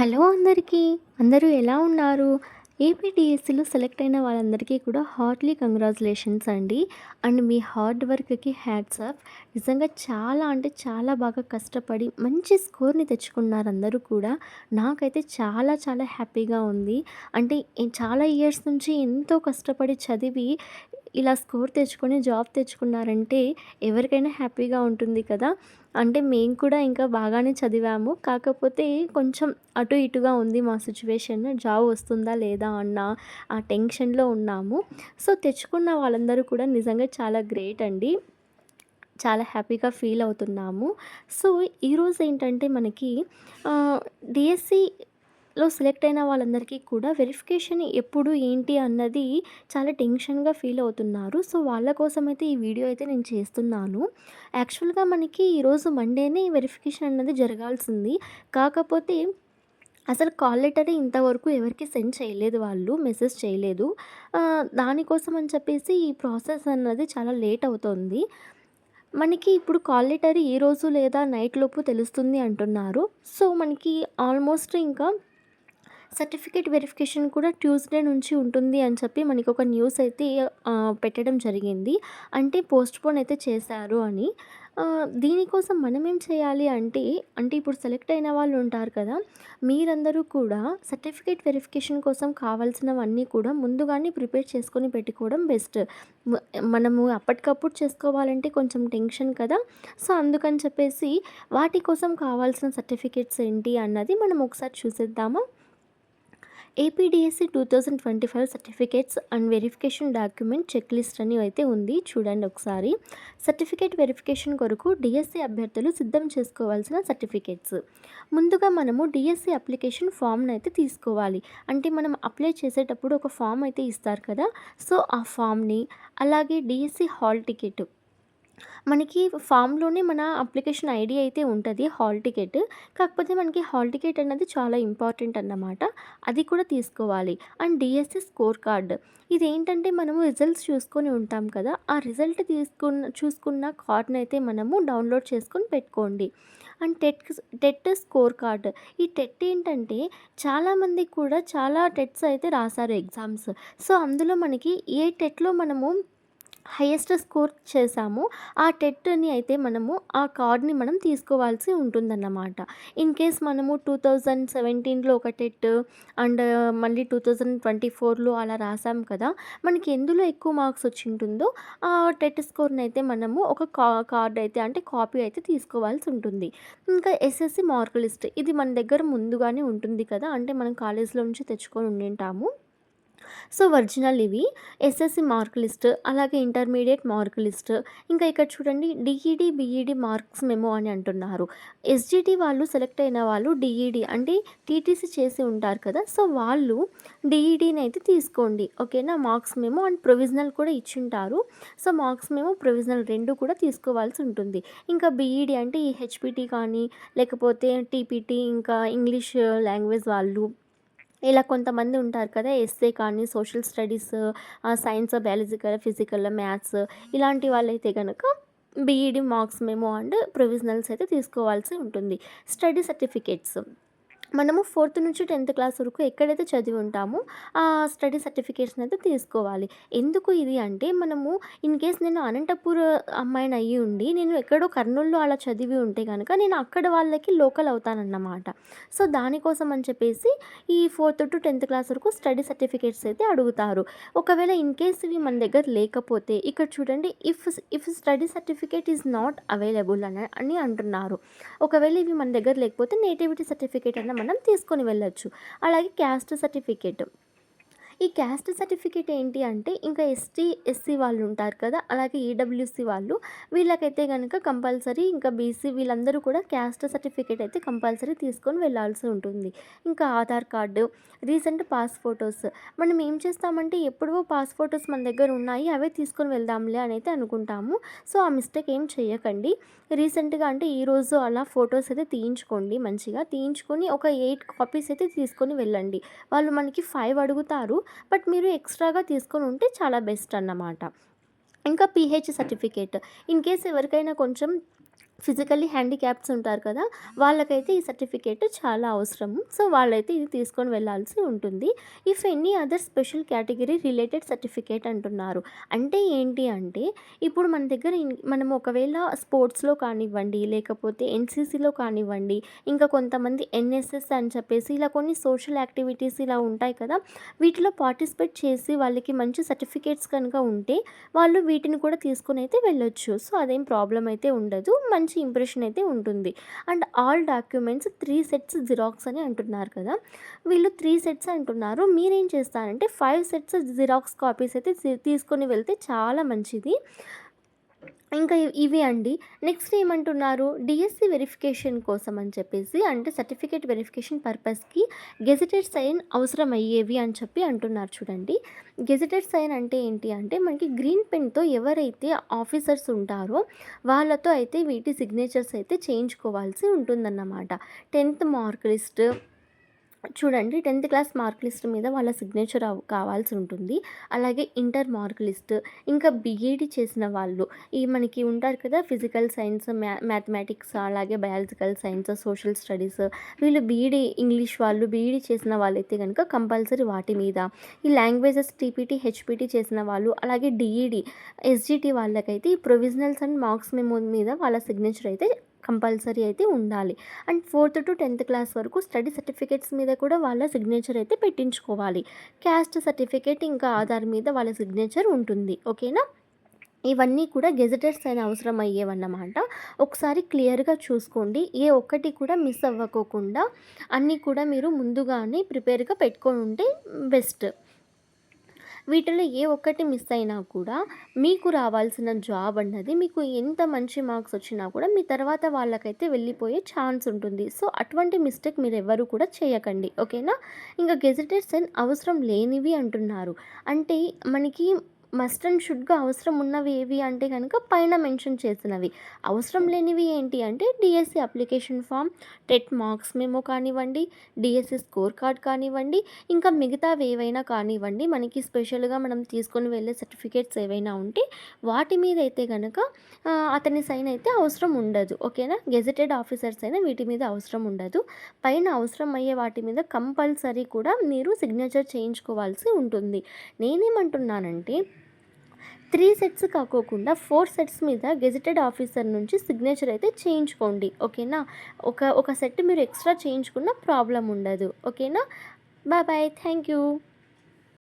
Hello అందరికీ. అందరూ ఎలా ఉన్నారు? ఏపీడిఎస్సిలో సెలెక్ట్ అయిన వాళ్ళందరికీ కూడా హార్ట్లీ కంగ్రాచులేషన్స్ అండి. అండ్ మీ హార్డ్ వర్క్కి హ్యాట్స్ ఆఫ్. నిజంగా చాలా అంటే చాలా బాగా కష్టపడి మంచి స్కోర్ని తెచ్చుకున్నారు అందరూ కూడా. నాకైతే చాలా చాలా హ్యాపీగా ఉంది. అంటే చాలా ఇయర్స్ నుంచి ఎంతో కష్టపడి చదివి ఇలా స్కోర్ తెచ్చుకొని జాబ్ తెచ్చుకున్నారంటే ఎవరికైనా హ్యాపీగా ఉంటుంది కదా. అంటే మేము కూడా ఇంకా బాగానే చదివాము. కాకపోతే కొంచెం అటు ఇటుగా ఉంది మా సిచ్యువేషన్. జాబ్ వస్తుందా లేదా అన్న ఆ టెన్షన్లో ఉన్నాము. సో తెచ్చుకున్న వాళ్ళందరూ కూడా నిజంగా చాలా గ్రేట్ అండి. చాలా హ్యాపీగా ఫీల్ అవుతున్నాము. సో ఈరోజు ఏంటంటే మనకి లో సెలెక్ట్ అయిన వాళ్ళందరికీ కూడా వెరిఫికేషన్ ఎప్పుడు ఏంటి అన్నది చాలా టెన్షన్గా ఫీల్ అవుతున్నారు. సో వాళ్ళ కోసం అయితే ఈ వీడియో అయితే నేను చేస్తున్నాను. యాక్చువల్గా మనకి ఈరోజు మండేనే వెరిఫికేషన్ అన్నది జరగాల్సింది. కాకపోతే అసలు కాల్ లెటరే ఇంతవరకు ఎవరికి సెండ్ చేయలేదు వాళ్ళు మెసేజ్ చేయలేదు. దానికోసం అని చెప్పేసి ఈ ప్రాసెస్ అన్నది చాలా లేట్ అవుతుంది. మనకి ఇప్పుడు కాల్ లెటర్ ఈ రోజు లేదా నైట్ లోపు తెలుస్తుంది అంటున్నారు. సో మనకి ఆల్మోస్ట్ ఇంకా సర్టిఫికేట్ వెరిఫికేషన్ కూడా ట్యూస్డే నుంచి ఉంటుంది అని చెప్పి మనకి ఒక న్యూస్ అయితే పెట్టడం జరిగింది. అంటే పోస్ట్పోన్ అయితే చేశారు అని. దీనికోసం మనం ఏం చేయాలి అంటే అంటే ఇప్పుడు సెలెక్ట్ అయిన వాళ్ళు ఉంటారు కదా మీరందరూ కూడా సర్టిఫికేట్ వెరిఫికేషన్ కోసం కావాల్సినవన్నీ కూడా ముందుగానే ప్రిపేర్ చేసుకొని పెట్టుకోవడం బెస్ట్. మనము అప్పటికప్పుడు చేసుకోవాలంటే కొంచెం టెన్షన్ కదా. సో అందుకని చెప్పేసి వాటి కోసం కావాల్సిన సర్టిఫికేట్స్ ఏంటి అన్నది మనం ఒకసారి చూసేద్దామా? APDSC two thousand twenty five certificates and verification document check list అని అయితే ఉంది. చూడండి ఒకసారి. సర్టిఫికేట్ వెరిఫికేషన్ కొరకు డిఎస్సి అభ్యర్థులు సిద్ధం చేసుకోవాల్సిన సర్టిఫికేట్స్ ముందుగా మనము డిఎస్సి అప్లికేషన్ ఫామ్ని అయితే తీసుకోవాలి. అంటే మనం అప్లై చేసేటప్పుడు ఒక ఫామ్ అయితే ఇస్తారు కదా. సో ఆ ఫామ్ని అలాగే డిఎస్సి హాల్ టికెట్ మనకి ఫామ్లోనే మన అప్లికేషన్ ఐడి అయితే ఉంటుంది హాల్ టికెట్. కాకపోతే మనకి హాల్ టికెట్ అన్నది చాలా ఇంపార్టెంట్ అన్నమాట. అది కూడా తీసుకోవాలి. And DSC score card. ఇది ఏంటంటే మనము రిజల్ట్స్ చూసుకొని ఉంటాం కదా ఆ రిజల్ట్ తీసుకున్న చూసుకున్న కార్డ్ని అయితే మనము డౌన్లోడ్ చేసుకొని పెట్టుకోండి. And TET TET score card. ఈ టెట్ ఏంటంటే చాలామంది కూడా చాలా టెట్స్ అయితే రాశారు ఎగ్జామ్స్. సో అందులో మనకి ఏ టెట్లో మనము హైయెస్ట్ స్కోర్ చేసాము ఆ టెట్ని అయితే మనము ఆ కార్డ్ని మనం తీసుకోవాల్సి ఉంటుందన్నమాట. ఇన్ కేస్ మనము టూ థౌజండ్ సెవెంటీన్లో ఒక టెట్ అండ్ మళ్ళీ టూ థౌజండ్ ట్వంటీ ఫోర్లో అలా రాసాం కదా మనకి ఎందులో ఎక్కువ మార్క్స్ వచ్చి ఉంటుందో ఆ టెట్ స్కోర్ని అయితే మనము ఒక కా కార్డ్ అయితే అంటే కాపీ అయితే తీసుకోవాల్సి ఉంటుంది. ఇంకా ఎస్ఎస్సి మార్క్ లిస్ట్ ఇది మన దగ్గర ముందుగానే ఉంటుంది కదా అంటే మనం కాలేజ్లో నుంచి తెచ్చుకొని ఉండింటాము. సో ఒరిజినల్ ఇవి. ఎస్ఎస్సి మార్క్ లిస్ట్ అలాగే ఇంటర్మీడియట్ మార్క్ లిస్ట్. ఇంకా ఇక్కడ చూడండి డిఈడి బిఈడి మార్క్స్ మెమో అని అంటున్నారు. ఎస్జిటి వాళ్ళు సెలెక్ట్ అయిన వాళ్ళు డిఈడి అంటే టీటీసీ చేసి ఉంటారు కదా సో వాళ్ళు డిఈడిని అయితే తీసుకోండి. ఓకేనా మార్క్స్ మెమో అండ్ ప్రొవిజనల్ కూడా ఇచ్చింటారు. సో మార్క్స్ మెమో ప్రొవిజనల్ రెండు కూడా తీసుకోవాల్సి ఉంటుంది. ఇంకా బీఈడి అంటే ఈ హెచ్పిటి కానీ లేకపోతే టీపీటీ ఇంకా ఇంగ్లీష్ లాంగ్వేజ్ uh, వాళ్ళు ఇలా కొంతమంది ఉంటారు కదా ఎస్ఏ కానీ social studies science biological physical maths ఇలాంటి వాళ్ళైతే కనుక బీఈడి మార్క్స్ మేము అండ్ ప్రొవిజనల్స్ అయితే తీసుకోవాల్సి ఉంటుంది. Study certificates. మనము ఫోర్త్ నుంచి టెన్త్ క్లాస్ వరకు ఎక్కడైతే చదివి ఉంటామో ఆ స్టడీ సర్టిఫికేషన్ అయితే తీసుకోవాలి. ఎందుకు ఇది అంటే మనము ఇన్ కేస్ నేను అనంతపూర్ అమ్మాయిని అయ్యి ఉండి నేను ఎక్కడో కర్నూలులో అలా చదివి ఉంటే కనుక నేను అక్కడ వాళ్ళకి లోకల్ అవుతానన్నమాట. సో దానికోసం అని చెప్పేసి ఈ ఫోర్త్ టు టెన్త్ క్లాస్ వరకు స్టడీ సర్టిఫికేట్స్ అయితే అడుగుతారు. ఒకవేళ ఇన్ కేస్ ఇవి మన దగ్గర లేకపోతే ఇక్కడ చూడండి if if study certificate is not available అని అని అంటున్నారు. ఒకవేళ ఇవి మన దగ్గర లేకపోతే నేటివిటీ సర్టిఫికేట్ అన్న మనం తీసుకొని వెళ్ళొచ్చు. అలాగే క్యాస్ట్ సర్టిఫికేట్. ఈ క్యాస్ట్ సర్టిఫికేట్ ఏంటి అంటే ఇంకా ఎస్టీ ఎస్సీ వాళ్ళు ఉంటారు కదా అలాగే ఈడబ్ల్యూసీ వాళ్ళు వీళ్ళకైతే కనుక కంపల్సరీ ఇంకా బీసీ వీళ్ళందరూ కూడా క్యాస్ట్ సర్టిఫికేట్ అయితే కంపల్సరీ తీసుకొని వెళ్ళాల్సి ఉంటుంది. ఇంకా Aadhaar card recent pass photos మనం ఏం చేస్తామంటే ఎప్పుడో పాస్ ఫొటోస్ మన దగ్గర ఉన్నాయి అవే తీసుకొని వెళ్దాంలే అని అయితే అనుకుంటాము. సో ఆ మిస్టేక్ ఏం చేయకండి. రీసెంట్గా అంటే ఈరోజు అలా ఫొటోస్ అయితే తీయించుకోండి మంచిగా తీయించుకొని ఒక ఎయిట్ కాపీస్ అయితే తీసుకొని వెళ్ళండి. వాళ్ళు మనకి ఫైవ్ అడుగుతారు. బట్ మీరు ఎక్స్ట్రాగా తీసుకొని ఉంటే చాలా బెస్ట్ అన్నమాట. ఇంకా పీహెచ్ సర్టిఫికేట్. ఇన్ కేస్ ఎవరికైనా కొంచెం ఫిజికల్లీ హ్యాండిక్యాప్స్ ఉంటారు కదా వాళ్ళకైతే ఈ సర్టిఫికేట్ చాలా అవసరం. సో వాళ్ళైతే ఇది తీసుకొని వెళ్ళాల్సి ఉంటుంది. If any other special category related certificate అంటున్నారు. అంటే ఏంటి అంటే ఇప్పుడు మన దగ్గర మనం ఒకవేళ స్పోర్ట్స్లో కానివ్వండి లేకపోతే ఎన్సీసీలో కానివ్వండి ఇంకా కొంతమంది ఎన్ఎస్ఎస్ అని చెప్పేసి ఇలా కొన్ని సోషల్ యాక్టివిటీస్ ఇలా ఉంటాయి కదా వీటిలో పార్టిసిపేట్ చేసి వాళ్ళకి మంచి సర్టిఫికేట్స్ కనుక ఉంటే వాళ్ళు వీటిని కూడా తీసుకొని అయితే వెళ్ళొచ్చు. సో అదేం ప్రాబ్లం అయితే ఉండదు. మంచి మంచి ఇంప్రెషన్ అయితే ఉంటుంది. And all documents three sets xerox అని అంటున్నారు కదా. వీళ్ళు త్రీ సెట్స్ అంటున్నారు. మీరేం చేస్తారంటే ఫైవ్ సెట్స్ జిరాక్స్ కాపీస్ అయితే తీసుకొని వెళ్తే చాలా మంచిది. ఇంకా ఇవి అండి. నెక్స్ట్ ఏమంటున్నారు? డిఎస్సి వెరిఫికేషన్ కోసం అని చెప్పేసి అంటే సర్టిఫికేట్ వెరిఫికేషన్ పర్పస్కి గెజిటెడ్ సైన్ అవసరం అయ్యేవి అని చెప్పి అంటున్నారు చూడండి. గెజిటెడ్ సైన్ అంటే ఏంటి అంటే మనకి గ్రీన్ పెన్తో ఎవరైతే ఆఫీసర్స్ ఉంటారో వాళ్ళతో అయితే వీటి సిగ్నేచర్స్ అయితే చేయించుకోవాల్సి ఉంటుందన్నమాట. టెన్త్ మార్క్ లిస్ట్ చూడండి టెన్త్ క్లాస్ మార్క్ లిస్ట్ మీద వాళ్ళ సిగ్నేచర్ కావాల్సి ఉంటుంది. అలాగే ఇంటర్ మార్క్ లిస్ట్ ఇంకా బీఈడి చేసిన వాళ్ళు. ఈ మనకి ఉంటారు కదా ఫిజికల్ సైన్స్ మ్యా మ్యాథమెటిక్స్ అలాగే బయాలజికల్ సైన్స్ సోషల్ స్టడీస్. వీళ్ళు బీఈడి ఇంగ్లీష్ వాళ్ళు బీఈడి చేసిన వాళ్ళైతే కనుక కంపల్సరీ వాటి మీద. ఈ లాంగ్వేజెస్ టీపీటీ హెచ్పీటీ చేసిన వాళ్ళు అలాగే డిఈడి ఎస్జిటి వాళ్ళకైతే ఈ ప్రొవిజనల్స్ అండ్ మార్క్స్ మెమో మీద వాళ్ళ సిగ్నేచర్ అయితే కంపల్సరీ అయితే ఉండాలి. And fourth to tenth class వరకు స్టడీ సర్టిఫికేట్స్ మీద కూడా వాళ్ళ సిగ్నేచర్ అయితే పెట్టించుకోవాలి. క్యాస్ట్ సర్టిఫికేట్ ఇంకా ఆధార్ మీద వాళ్ళ సిగ్నేచర్ ఉంటుంది. ఓకేనా? ఇవన్నీ కూడా గెజిటర్స్ అయిన అవసరం అయ్యేవన్నమాట. ఒకసారి క్లియర్గా చూసుకోండి. ఏ ఒక్కటి కూడా మిస్ అవ్వకోకుండా అన్నీ కూడా మీరు ముందుగానే ప్రిపేర్గా పెట్టుకొని ఉంటే బెస్ట్. వీటిలో ఏ ఒక్కటి మిస్ అయినా కూడా మీకు రావాల్సిన జాబ్ అన్నది మీకు ఎంత మంచి మార్క్స్ వచ్చినా కూడా మీ తర్వాత వాళ్ళకైతే వెళ్ళిపోయే ఛాన్స్ ఉంటుంది. సో అటువంటి మిస్టేక్ మీరు ఎవరు కూడా చేయకండి. ఓకేనా? ఇంకా గెజిటెడ్ సెన్ అవసరం లేనివి అంటున్నారు. అంటే మనకి మస్ట్ అండ్ షుడ్గా అవసరం ఉన్నవి ఏవి అంటే కనుక పైన మెన్షన్ చేసినవి. అవసరం లేనివి ఏంటి అంటే DSC application form TET marks memo కానివ్వండి డిఎస్సి స్కోర్ కార్డ్ కానివ్వండి ఇంకా మిగతావి ఏవైనా కానివ్వండి మనకి స్పెషల్గా మనం తీసుకొని వెళ్ళే సర్టిఫికేట్స్ ఏవైనా ఉంటే వాటి మీద అయితే కనుక అతని సైన్ అయితే అవసరం ఉండదు. ఓకేనా? గెజెటెడ్ ఆఫీసర్స్ అయినా వీటి మీద అవసరం ఉండదు. పైన అవసరం అయ్యే వాటి మీద కంపల్సరీ కూడా మీరు సిగ్నేచర్ చేయించుకోవాల్సి ఉంటుంది. నేనేమంటున్నానంటే త్రీ సెట్స్ కాకోకుండా ఫోర్ సెట్స్ మీద గెజిటెడ్ ఆఫీసర్ నుంచి సిగ్నేచర్ అయితే చేయించుకోండి ఓకేనా? ఒక ఒక సెట్ మీరు ఎక్స్ట్రా చేయించుకున్న ప్రాబ్లం ఉండదు ఓకేనా? Bye bye thank you.